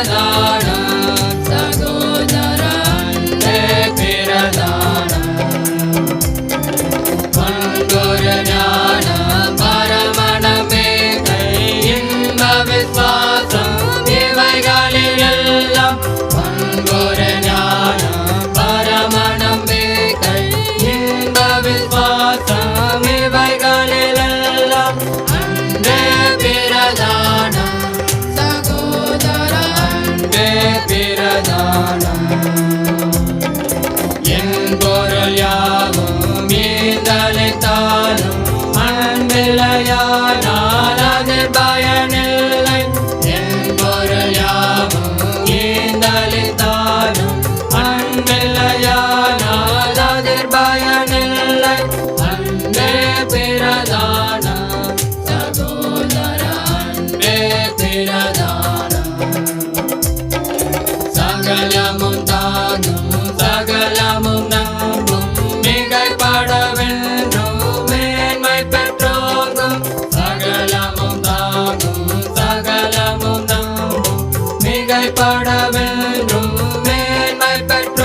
Adonai. ஞானம் என் பொருள் யாவும் மீதலை தானும் அன்பிலையானால் அது பயனில்லை என் பொருள் யாவும் மீதலை தானும் அன்பிலையானால் அது பயனில்லை அன்பே பிறதான் சகலமும் மிகைப்பட வென்றும் மேன்மை பெற்ற